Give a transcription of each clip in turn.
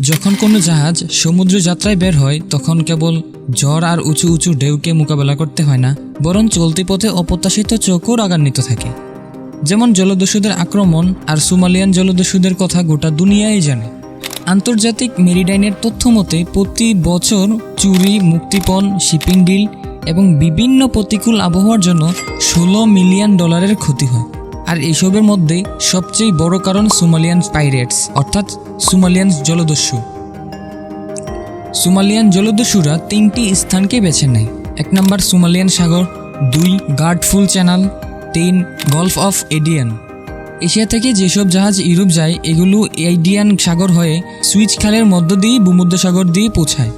যখন কোনো জাহাজ সমুদ্র যাত্রায় বের হয়, তখন কেবল ঝড় আর উঁচু উঁচু ঢেউকে মোকাবেলা করতে হয় না, বরং চলতি পথে অপ্রত্যাশিত চোখও রাগান্বিত থাকে। যেমন জলদস্যুদের আক্রমণ আর সুমালিয়ান জলদস্যুদের কথা গোটা দুনিয়াই জানে। আন্তর্জাতিক মেরিডাইনের তথ্য মতে, প্রতি বছর চুরি, মুক্তিপণ, শিপিং ডিল এবং বিভিন্ন প্রতিকূল আবহাওয়ার জন্য ষোলো মিলিয়ন ডলারের ক্ষতি হয়। আর এইসবের মধ্যে সবচেয়ে বড় কারণ সুমালিয়ান পাইরেটস, অর্থাৎ সুমালিয়ান জলদস্যু। সুমালিয়ান জলদস্যুরা তিনটি স্থানকে বেছে নেয়। এক নম্বর সুমালিয়ান সাগর, দুই গার্ডফুল চ্যানেল, তিন গলফ অফ এডিয়ান। এশিয়া থেকে যেসব জাহাজ ইউরোপ যায়, এগুলো এডিয়ান সাগর হয়ে সুইচ খালের মধ্য দিয়ে ভূমধ্যসাগর দিয়ে পৌঁছায়।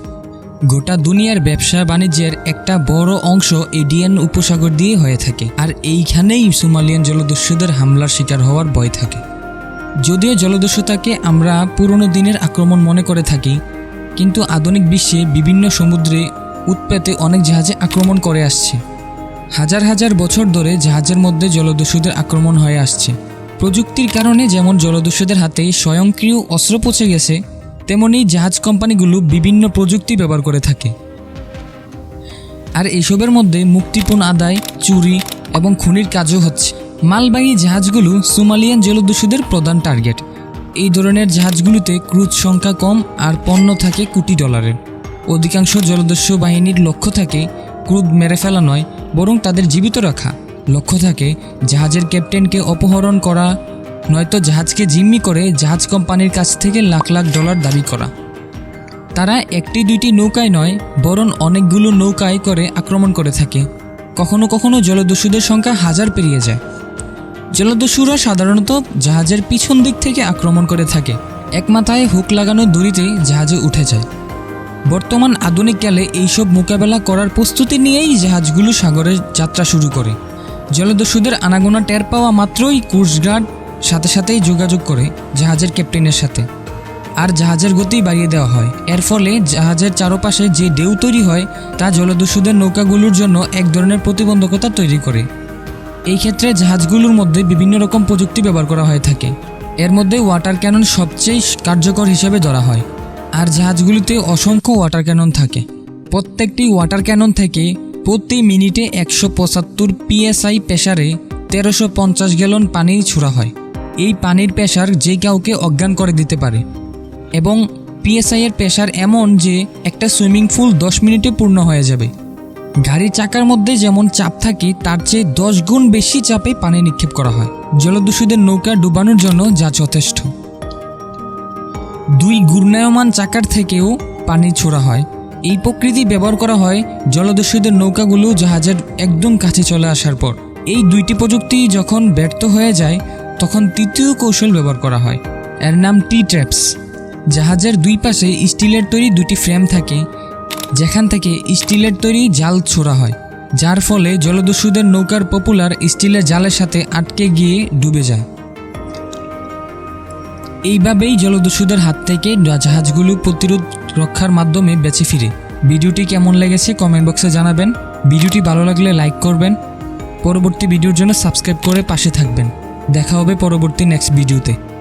গোটা দুনিয়ার ব্যবসা বাণিজ্যের একটা বড় অংশ এডিয়ান উপসাগর দিয়ে হয়ে থাকে, আর এইখানেই সুমালিয়ান জলদস্যুদের হামলার শিকার হওয়ার ভয় থাকে। যদিও জলদস্যুতাকে আমরা পুরনো দিনের আক্রমণ মনে করে থাকি, কিন্তু আধুনিক বিশ্বে বিভিন্ন সমুদ্রে উৎপেতে অনেক জাহাজে আক্রমণ করে আসছে। হাজার হাজার বছর ধরে জাহাজের মধ্যে জলদস্যুদের আক্রমণ হয়ে আসছে। প্রযুক্তির কারণে যেমন জলদস্যুদের হাতে স্বয়ংক্রিয় অস্ত্র পৌঁছে গেছে তেমনি জাহাজ কোম্পানিগুলো বিভিন্ন প্রযুক্তি ব্যবহার করে থাকে। আর এসবের মধ্যে মুক্তিপণ আদায়, চুরি এবং খুনির কাজও হচ্ছে। মালবাহী জাহাজগুলো সোমালিয়ান জলদস্যুদের প্রধান টার্গেট। এই ধরনের জাহাজগুলোতে ক্রুজ সংখ্যা কম আর পণ্য থাকে কোটি ডলারের। অধিকাংশ জলদস্যু বাহিনীর লক্ষ্য থাকে ক্রুদ মেরে ফেলা নয়, বরং তাদের জীবিত রাখা। লক্ষ্য থাকে জাহাজের ক্যাপ্টেনকে অপহরণ করা নয়তো জাহাজকে জিম্মি করে জাহাজ কোম্পানির কাছ থেকে লাখ লাখ ডলার দাবি করা। তারা একটি দুইটি নৌকায় নয়, বরং অনেকগুলো নৌকায় করে আক্রমণ করে থাকে। কখনো কখনো জলদস্যুদের সংখ্যা হাজার পেরিয়ে যায়। জলদস্যুরা সাধারণত জাহাজের পিছন দিক থেকে আক্রমণ করে থাকে। এক মাথায় হুক লাগানো দড়িতে জাহাজে উঠে যায়। বর্তমান আধুনিক কালে এইসব মোকাবেলা করার প্রস্তুতি নিয়েই জাহাজগুলো সাগরে যাত্রা শুরু করে। জলদস্যুদের আনাগোনা টের পাওয়া মাত্রই কোস্টগার্ড সাথে সাথেই যোগাযোগ করে জাহাজের ক্যাপ্টেনের সাথে। আর জাহাজের গতি বাড়িয়ে দেওয়া হয়। এর ফলে জাহাজের চারপাশে যে ঢেউ তৈরি হয়, তা জলদস্যুদের নৌকাগুলোর জন্য এক ধরনের প্রতিবন্ধকতা তৈরি করে। এই ক্ষেত্রে জাহাজগুলোর মধ্যে বিভিন্ন রকম প্রযুক্তি ব্যবহার করা হয়ে থাকে। এর মধ্যে ওয়াটার ক্যানন সবচেয়ে কার্যকর হিসেবে ধরা হয়। আর জাহাজগুলিতে অসংখ্য ওয়াটার ক্যানন থাকে। প্রত্যেকটি ওয়াটার ক্যানন থেকে প্রতি মিনিটে একশো পঁচাত্তর পিএসআই প্রেসারে তেরোশো পঞ্চাশ গ্যালন পানি ছোড়া হয়। এই পানির প্রেসার যে কাউকে অজ্ঞান করে দিতে পারে। এবং পিএসআই এর প্রেসার এমন যে একটা সুইমিং পুল দশ মিনিটে পূর্ণ হয়ে যাবে। গাড়ির চাকার মধ্যে যেমন চাপ থাকে, তার চেয়ে দশ গুণ বেশি চাপে পানি নিক্ষেপ করা হয়। জলদস্যুদের নৌকা ডুবানোর জন্য যা যথেষ্ট। দুই ঘূর্ণায়মান চাকার থেকেও পানি ছোড়া হয়। এই প্রকৃতি ব্যবহার করা হয় জলদস্যুদের নৌকাগুলো জাহাজের একদম কাছে চলে আসার পর। এই দুইটি প্রযুক্তি যখন ব্যর্থ হয়ে যায় তখন তৃতীয় কৌশল ব্যবহার করা হয়। এর নাম টি ট্র্যাপস জাহাজের দুই পাশে স্টিলের তৈরি দুটি ফ্রেম থাকে, যেখান থেকে স্টিলের তৈরি জাল ছোড়া হয়, যার ফলে জলদস্যুদের নৌকার পপুলার স্টিলের জালের সাথে আটকে গিয়ে ডুবে যায়। এইভাবেই জলদস্যুদের হাত থেকে জাহাজগুলো প্রতিরোধ রক্ষার মাধ্যমে বেঁচে ফিরে। ভিডিওটি কেমন লেগেছে কমেন্ট বক্সে জানাবেন। ভিডিওটি ভালো লাগলে লাইক করবেন। পরবর্তী ভিডিওর জন্য সাবস্ক্রাইব করে পাশে থাকবেন। দেখা হবে পরবর্তী নেক্সট ভিডিওতে